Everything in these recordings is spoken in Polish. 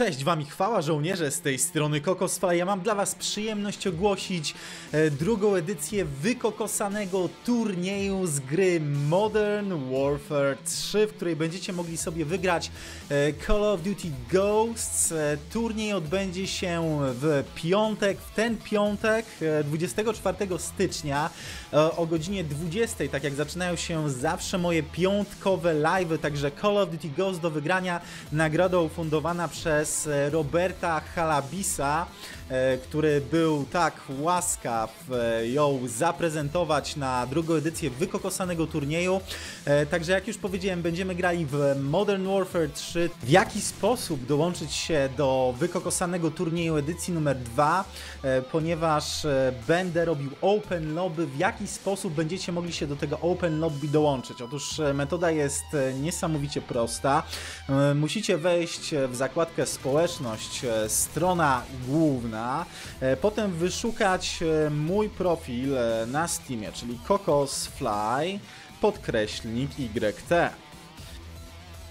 Cześć wami, chwała żołnierze z tej strony Kokosfala. Ja mam dla was przyjemność ogłosić e, drugą edycję wykokosanego turnieju z gry Modern Warfare 3, w której będziecie mogli sobie wygrać e, Call of Duty Ghosts. E, turniej odbędzie się w piątek, w ten piątek, e, 24 stycznia o godzinie 20, tak jak zaczynają się zawsze moje piątkowe live'y, także Call of Duty Ghosts do wygrania, nagroda ufundowana przez e, Roberta Halabisa, e, który był tak łaskaw e, ją zaprezentować na drugą edycję wykokosanego turnieju. Także jak już powiedziałem, będziemy grali w Modern Warfare 3. W jaki sposób dołączyć się do wykokosanego turnieju edycji numer 2, e, ponieważ będę robił open lobby, w jaki sposób będziecie mogli się do tego open lobby dołączyć? Otóż metoda jest niesamowicie prosta. Musicie wejść w zakładkę społeczność, e, strona główna, e, potem wyszukać e, mój profil na Steamie, czyli Kokosfly podkreślnik YT.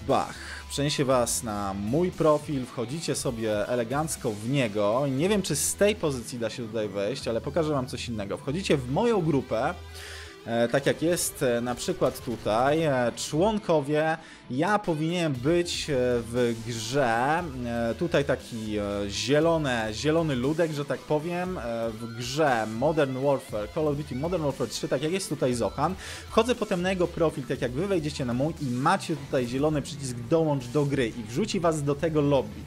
Bach. Przeniesie Was na mój profil, wchodzicie sobie elegancko w niego. Nie wiem, czy z tej pozycji da się tutaj wejść, ale pokażę Wam coś innego. Wchodzicie w moją grupę, tak jak jest e, na przykład tutaj, e, członkowie, ja powinienem być e, w grze, e, tutaj taki e, zielone, zielony ludek, że tak powiem, e, w grze Modern Warfare, Call of Duty Modern Warfare 3, tak jak jest tutaj Zohan. Wchodzę potem na jego profil, tak jak wy wejdziecie na mój i macie tutaj zielony przycisk dołącz do gry i wrzuci was do tego lobby.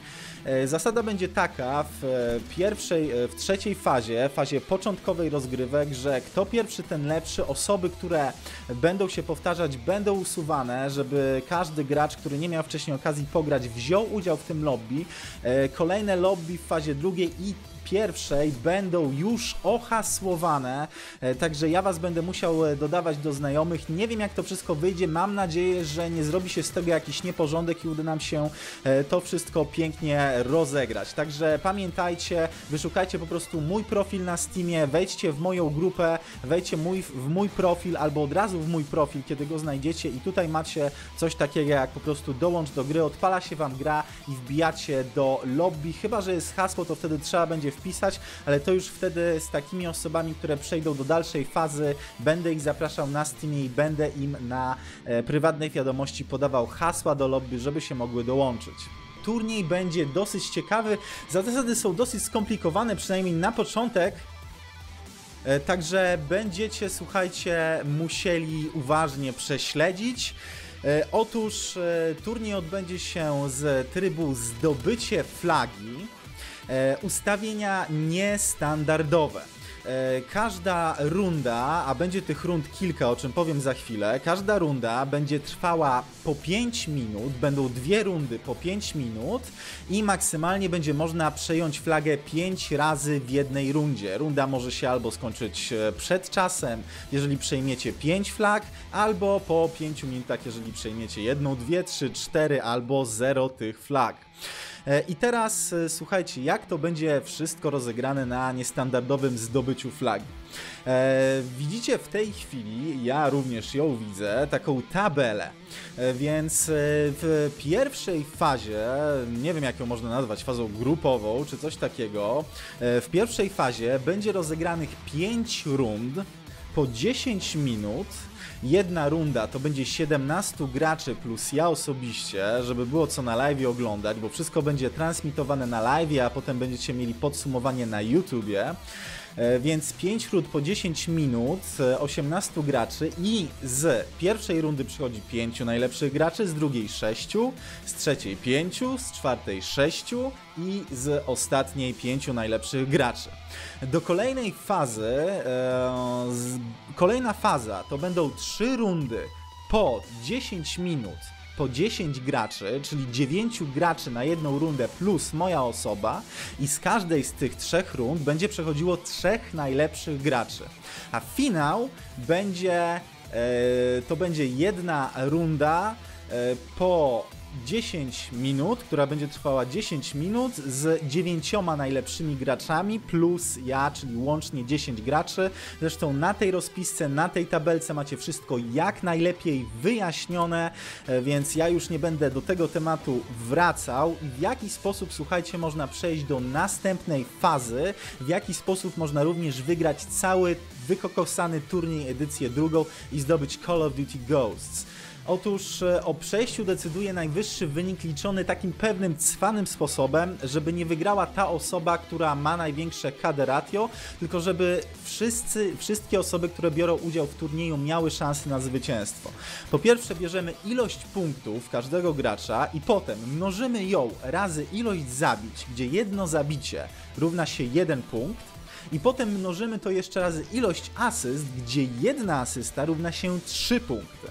E, Zasada będzie taka w e, pierwszej, e, w trzeciej fazie, fazie początkowej rozgrywek, że kto pierwszy, ten lepszy. Osoby, które będą się powtarzać, będą usuwane, żeby każdy gracz, który nie miał wcześniej okazji pograć, wziął udział w tym lobby. Kolejne lobby w fazie drugiej i pierwszej będą już ohasłowane, e, także ja Was będę musiał e, dodawać do znajomych. Nie wiem jak to wszystko wyjdzie, mam nadzieję, że nie zrobi się z tego jakiś nieporządek i uda nam się e, to wszystko pięknie rozegrać. Także pamiętajcie, wyszukajcie po prostu mój profil na Steamie, wejdźcie w moją grupę, wejdźcie mój, w mój profil albo od razu w mój profil, kiedy go znajdziecie i tutaj macie coś takiego jak po prostu dołącz do gry, odpala się Wam gra i wbijacie do lobby, chyba że jest hasło, to wtedy trzeba będzie wpisać, ale to już wtedy z takimi osobami, które przejdą do dalszej fazy, będę ich zapraszał na Steamie i będę im na e, prywatnej wiadomości podawał hasła do lobby, żeby się mogły dołączyć. Turniej będzie dosyć ciekawy, zasady są dosyć skomplikowane, przynajmniej na początek, E, Także będziecie, słuchajcie, musieli uważnie prześledzić. E, Otóż e, turniej odbędzie się z trybu zdobycie flagi, ustawienia niestandardowe. E, Każda runda, a będzie tych rund kilka, o czym powiem za chwilę, każda runda będzie trwała po 5 minut, będą dwie rundy po 5 minut i maksymalnie będzie można przejąć flagę 5 razy w jednej rundzie. Runda może się albo skończyć e, przed czasem, jeżeli przejmiecie 5 flag, albo po 5 minutach, jeżeli przejmiecie jedną, dwie, trzy, cztery albo 0 tych flag. E, I teraz e, słuchajcie, jak to będzie wszystko rozegrane na niestandardowym zdobyciu flagi. E, widzicie w tej chwili, ja również ją widzę, taką tabelę. Więc w pierwszej fazie, nie wiem jak ją można nazwać, fazą grupową czy coś takiego, w pierwszej fazie będzie rozegranych 5 rund po 10 minut. Jedna runda to będzie 17 graczy plus ja osobiście, żeby było co na live oglądać, bo wszystko będzie transmitowane na live, a potem będziecie mieli podsumowanie na YouTubie. E, Więc 5 rund po 10 minut, e, 18 graczy i z pierwszej rundy przychodzi 5 najlepszych graczy, z drugiej 6, z trzeciej 5, z czwartej 6 i z ostatniej 5 najlepszych graczy. Do kolejnej fazy, e, z, kolejna faza to będą 3 rundy po 10 minut po 10 graczy, czyli 9 graczy na jedną rundę plus moja osoba i z każdej z tych trzech rund będzie przechodziło trzech najlepszych graczy. A finał będzie e, to będzie jedna runda e, po 10 minut, która będzie trwała 10 minut z dziewięcioma najlepszymi graczami plus ja, czyli łącznie 10 graczy. Zresztą na tej rozpisce, na tej tabelce macie wszystko jak najlepiej wyjaśnione, e, więc ja już nie będę do tego tematu wracał. W jaki sposób, słuchajcie, można przejść do następnej fazy, w jaki sposób można również wygrać cały wykokosany turniej edycję drugą i zdobyć Call of Duty Ghosts. Otóż e, o przejściu decyduje najwyższy wynik liczony takim pewnym cwanym sposobem, żeby nie wygrała ta osoba, która ma największe KD ratio, tylko żeby wszyscy, wszystkie osoby, które biorą udział w turnieju miały szansę na zwycięstwo. Po pierwsze bierzemy ilość punktów każdego gracza i potem mnożymy ją razy ilość zabić, gdzie jedno zabicie równa się jeden punkt, i potem mnożymy to jeszcze razy ilość asyst, gdzie jedna asysta równa się 3 punkty.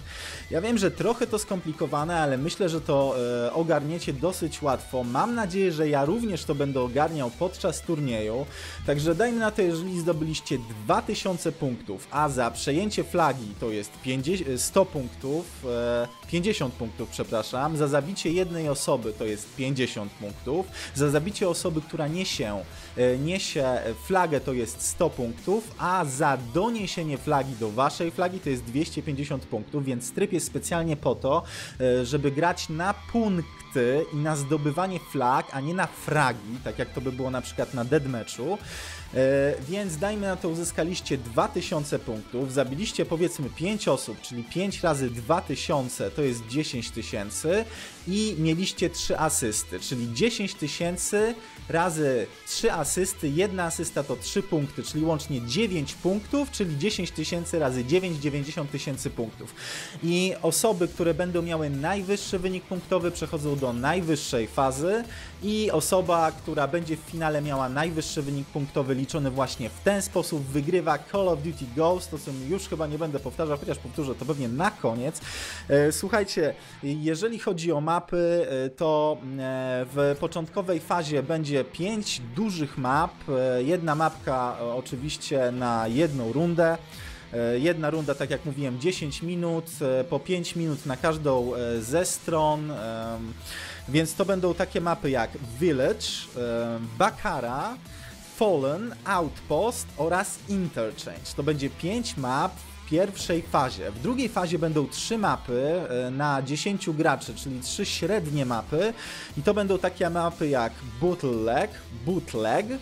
Ja wiem, że trochę to skomplikowane, ale myślę, że to e, ogarniecie dosyć łatwo. Mam nadzieję, że ja również to będę ogarniał podczas turnieju. Także dajmy na to, jeżeli zdobyliście 2000 punktów, a za przejęcie flagi to jest 50, 100 punktów, e, 50 punktów, przepraszam, za zabicie jednej osoby to jest 50 punktów, za zabicie osoby, która niesie, e, niesie flagę to jest 100 punktów, a za doniesienie flagi do waszej flagi to jest 250 punktów, więc tryb jest specjalnie po to, e, żeby grać na punkty i na zdobywanie flag, a nie na fragi, tak jak to by było na przykład na deadmatchu. E, więc dajmy na to uzyskaliście 2000 punktów, zabiliście powiedzmy 5 osób, czyli 5 razy 2000 to jest 10 tysięcy i mieliście 3 asysty, czyli 10 tysięcy razy 3 asysty, jedna asysta to 3 punkty, czyli łącznie 9 punktów, czyli 10 tysięcy razy 9, 90 tysięcy punktów. I osoby, które będą miały najwyższy wynik punktowy przechodzą do najwyższej fazy i osoba, która będzie w finale miała najwyższy wynik punktowy liczony właśnie w ten sposób wygrywa Call of Duty Ghost, to co już chyba nie będę powtarzał, chociaż powtórzę to pewnie na koniec. E, słuchajcie, jeżeli chodzi o mapy, e, to e, w początkowej fazie będzie 5 dużych map, jedna mapka oczywiście na jedną rundę. Jedna runda, tak jak mówiłem, 10 minut, po 5 minut na każdą ze stron. Więc to będą takie mapy jak Village, Bakara, Fallen, Outpost oraz Interchange. To będzie 5 map w pierwszej fazie. W drugiej fazie będą 3 mapy e, na 10 graczy, czyli 3 średnie mapy i to będą takie mapy jak Bootleg, Bootleg, e,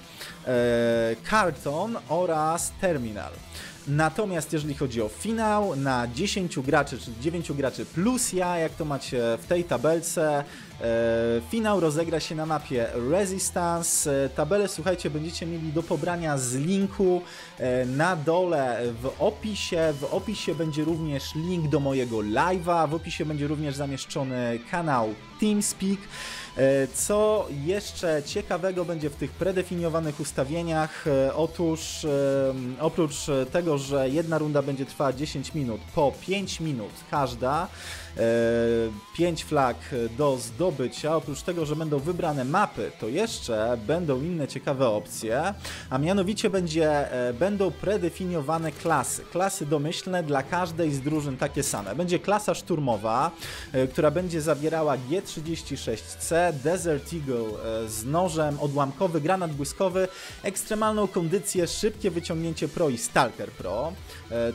Carton oraz Terminal. Natomiast jeżeli chodzi o finał, na 10 graczy, czyli 9 graczy plus ja, jak to macie w tej tabelce, E, finał rozegra się na mapie Resistance. E, tabelę, słuchajcie, będziecie mieli do pobrania z linku e, na dole w opisie. W opisie będzie również link do mojego live'a. W opisie będzie również zamieszczony kanał TeamSpeak. Co jeszcze ciekawego będzie w tych predefiniowanych ustawieniach? Otóż oprócz tego, że jedna runda będzie trwała 10 minut, po 5 minut każda, 5 flag do zdobycia. Oprócz tego, że będą wybrane mapy, to jeszcze będą inne ciekawe opcje, a mianowicie będzie, e, będą predefiniowane klasy. Klasy domyślne dla każdej z drużyn takie same. Będzie klasa szturmowa, e, która będzie zawierała G36C, Desert Eagle e, z nożem, odłamkowy granat błyskowy, ekstremalną kondycję, szybkie wyciągnięcie Pro i Stalker Pro.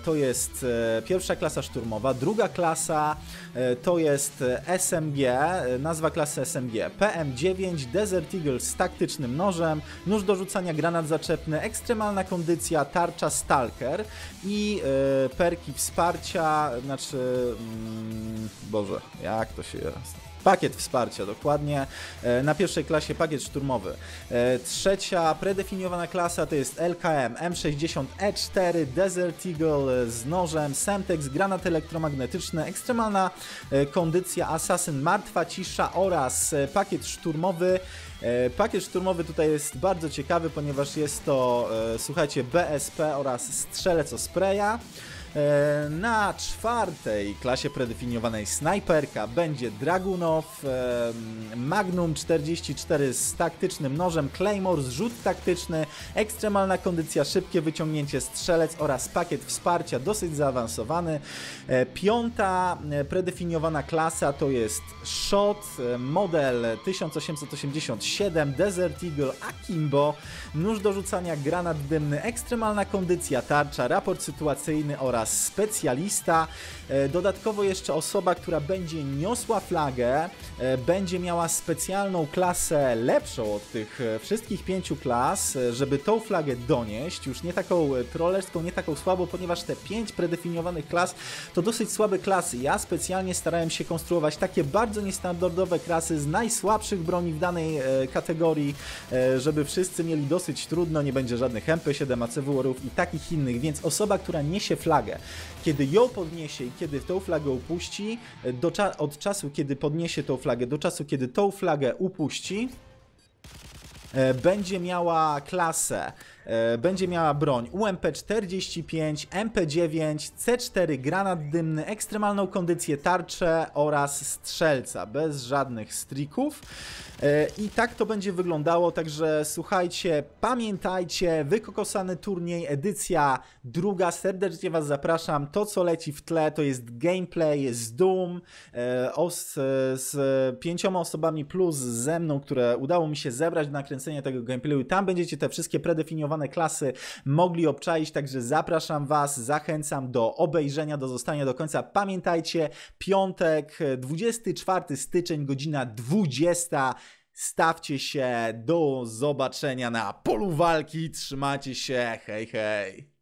To jest pierwsza klasa szturmowa. Druga klasa E, to jest SMG, e, nazwa klasy SMG, PM9, Desert Eagle z taktycznym nożem, nóż do rzucania granat zaczepny, ekstremalna kondycja, tarcza Stalker i e, perki wsparcia, znaczy, mm, Boże, jak to się Pakiet wsparcia, dokładnie. E, na pierwszej klasie pakiet szturmowy. E, trzecia predefiniowana klasa to jest LKM M60E4 Desert Eagle z nożem, Semtex, granat elektromagnetyczny, ekstremalna e, kondycja Assassin, martwa cisza oraz pakiet szturmowy. Pakiet szturmowy tutaj jest bardzo ciekawy, ponieważ jest to, słuchajcie, BSP oraz strzelec o spraya. E, na czwartej klasie predefiniowanej snajperka będzie Dragunow, e, Magnum 44 z taktycznym nożem, Claymore, zrzut taktyczny, ekstremalna kondycja, szybkie wyciągnięcie strzelec oraz pakiet wsparcia dosyć zaawansowany. E, piąta predefiniowana klasa to jest Shot, model 1887, Desert Eagle Akimbo, nóż do rzucania, granat dymny, ekstremalna kondycja, tarcza, raport sytuacyjny oraz specjalista. E, dodatkowo jeszcze osoba, która będzie niosła flagę, e, będzie miała specjalną klasę lepszą od tych e, wszystkich pięciu klas, żeby tą flagę donieść, już nie taką trollerską, nie taką słabą, ponieważ te pięć predefiniowanych klas to dosyć słabe klasy. Ja specjalnie starałem się konstruować takie bardzo niestandardowe klasy z najsłabszych broni w danej kategorii, żeby wszyscy mieli dosyć trudno, nie będzie żadnych MP7, ACW-orów i takich innych, więc osoba, która niesie flagę, kiedy ją podniesie i kiedy tą flagę upuści, do cza od czasu, kiedy podniesie tą flagę, do czasu, kiedy tą flagę upuści, e, będzie miała klasę. E, będzie miała broń UMP-45, MP-9, C4, granat dymny, ekstremalną kondycję tarczę oraz strzelca, bez żadnych strików. E, I tak to będzie wyglądało, także słuchajcie, pamiętajcie, wykokosany turniej, edycja druga, serdecznie Was zapraszam. To, co leci w tle, to jest gameplay z Doom, e, z pięcioma osobami plus ze mną, które udało mi się zebrać do nakręcenia tego gameplayu. Tam będziecie te wszystkie predefiniowane klasy mogli obczaić, także zapraszam Was, zachęcam do obejrzenia, do zostania do końca. Pamiętajcie, piątek, 24 styczeń, godzina 20. Stawcie się, do zobaczenia na polu walki, trzymajcie się, hej hej.